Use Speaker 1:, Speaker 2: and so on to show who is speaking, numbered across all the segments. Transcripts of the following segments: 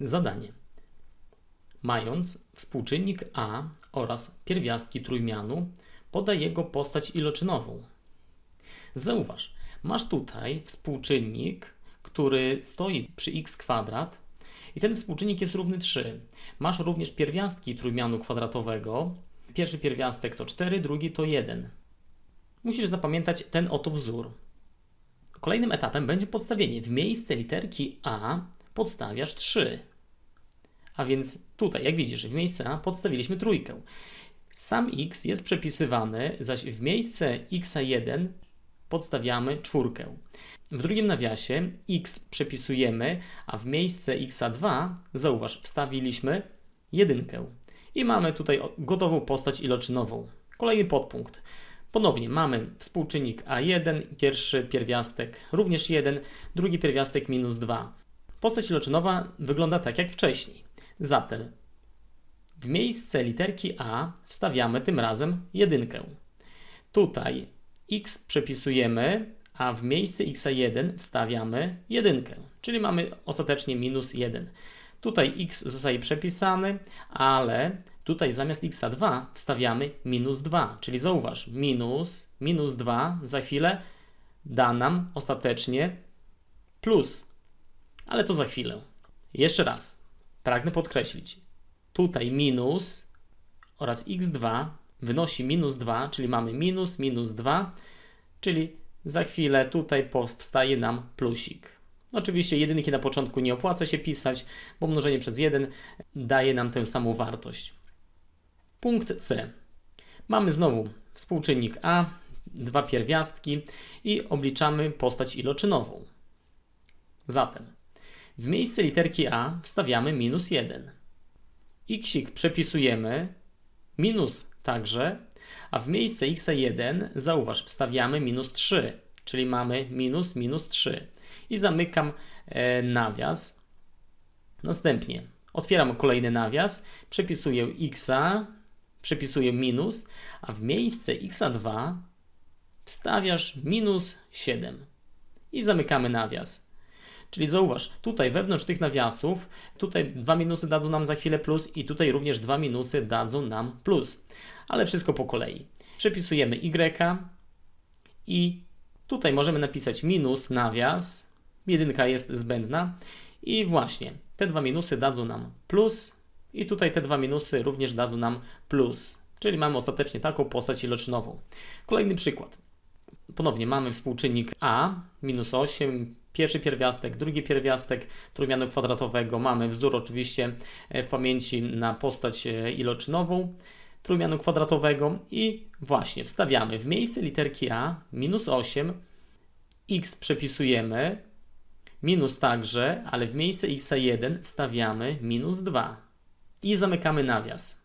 Speaker 1: Zadanie. Mając współczynnik a oraz pierwiastki trójmianu, podaj jego postać iloczynową. Zauważ, masz tutaj współczynnik, który stoi przy x kwadrat i ten współczynnik jest równy 3. Masz również pierwiastki trójmianu kwadratowego. Pierwszy pierwiastek to 4, drugi to 1. Musisz zapamiętać ten oto wzór. Kolejnym etapem będzie podstawienie. W miejsce literki a podstawiasz 3. A więc tutaj, jak widzisz, w miejsce a podstawiliśmy trójkę. Sam x jest przepisywany, zaś w miejsce x1 podstawiamy czwórkę. W drugim nawiasie x przepisujemy, a w miejsce x2, zauważ, wstawiliśmy jedynkę. I mamy tutaj gotową postać iloczynową. Kolejny podpunkt. Ponownie mamy współczynnik a1, pierwszy pierwiastek również 1, drugi pierwiastek minus 2. Postać iloczynowa wygląda tak jak wcześniej. Zatem w miejsce literki a wstawiamy tym razem jedynkę. Tutaj x przepisujemy, a w miejsce x1 wstawiamy jedynkę, czyli mamy ostatecznie minus 1. Tutaj x zostaje przepisany, ale tutaj zamiast x2 wstawiamy minus 2, czyli zauważ, minus, minus 2 za chwilę da nam ostatecznie plus, ale to za chwilę. Jeszcze raz, pragnę podkreślić, tutaj minus oraz x2 wynosi minus 2, czyli mamy minus, minus 2, czyli za chwilę tutaj powstaje nam plusik. Oczywiście jedynki na początku nie opłaca się pisać, bo mnożenie przez 1 daje nam tę samą wartość. Punkt C. Mamy znowu współczynnik A, dwa pierwiastki i obliczamy postać iloczynową. Zatem w miejsce literki A wstawiamy minus 1. Xik przepisujemy, minus także, a w miejsce x1 zauważ, wstawiamy minus 3, czyli mamy minus minus 3. I zamykam e, nawias. Następnie otwieram kolejny nawias, przepisuję x, przepisuję minus, a w miejsce x2 wstawiasz minus 7. I zamykamy nawias. Czyli zauważ, tutaj wewnątrz tych nawiasów, tutaj dwa minusy dadzą nam za chwilę plus i tutaj również dwa minusy dadzą nam plus. Ale wszystko po kolei. Przepisujemy y i tutaj możemy napisać minus nawias, jedynka jest zbędna i właśnie te dwa minusy dadzą nam plus i tutaj te dwa minusy również dadzą nam plus. Czyli mamy ostatecznie taką postać iloczynową. Kolejny przykład. Ponownie mamy współczynnik a, minus 8, pierwszy pierwiastek, drugi pierwiastek trójmianu kwadratowego. Mamy wzór oczywiście e, w pamięci na postać e, iloczynową trójmianu kwadratowego i właśnie wstawiamy w miejsce literki a minus 8, x przepisujemy, minus także, ale w miejsce x1 wstawiamy minus 2 i zamykamy nawias.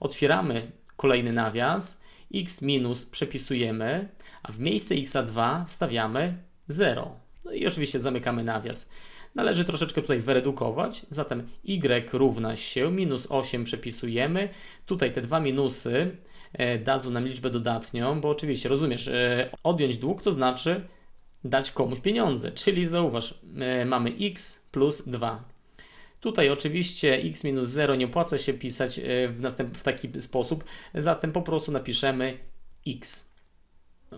Speaker 1: Otwieramy kolejny nawias, x minus przepisujemy, a w miejsce x2 wstawiamy 0. No i oczywiście zamykamy nawias. Należy troszeczkę tutaj wyredukować, zatem y równa się minus 8 przepisujemy. Tutaj te dwa minusy e, dadzą nam liczbę dodatnią, bo oczywiście rozumiesz, e, odjąć dług to znaczy dać komuś pieniądze, czyli zauważ, e, mamy x plus 2. Tutaj oczywiście x minus 0 nie opłaca się pisać w, następ, w taki sposób, zatem po prostu napiszemy x.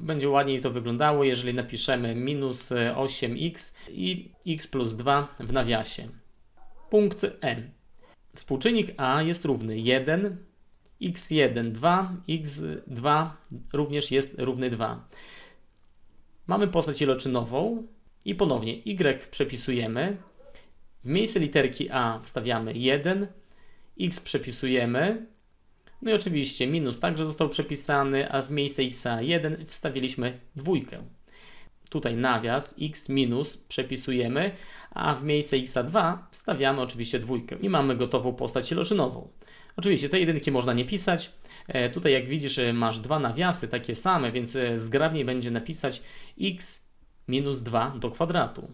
Speaker 1: Będzie ładniej to wyglądało, jeżeli napiszemy minus e, 8x i x plus 2 w nawiasie. Punkt E. Współczynnik a jest równy 1, x1 2, x2 również jest równy 2. Mamy postać iloczynową i ponownie y przepisujemy. W miejsce literki a wstawiamy 1, x przepisujemy. No i oczywiście minus także został przepisany, a w miejsce x1 wstawiliśmy dwójkę. Tutaj nawias x minus przepisujemy, a w miejsce x2 wstawiamy oczywiście dwójkę i mamy gotową postać iloczynową. Oczywiście te jedynki można nie pisać. E, Tutaj jak widzisz e, masz dwa nawiasy takie same, więc e, zgrabniej będzie napisać x minus 2 do kwadratu.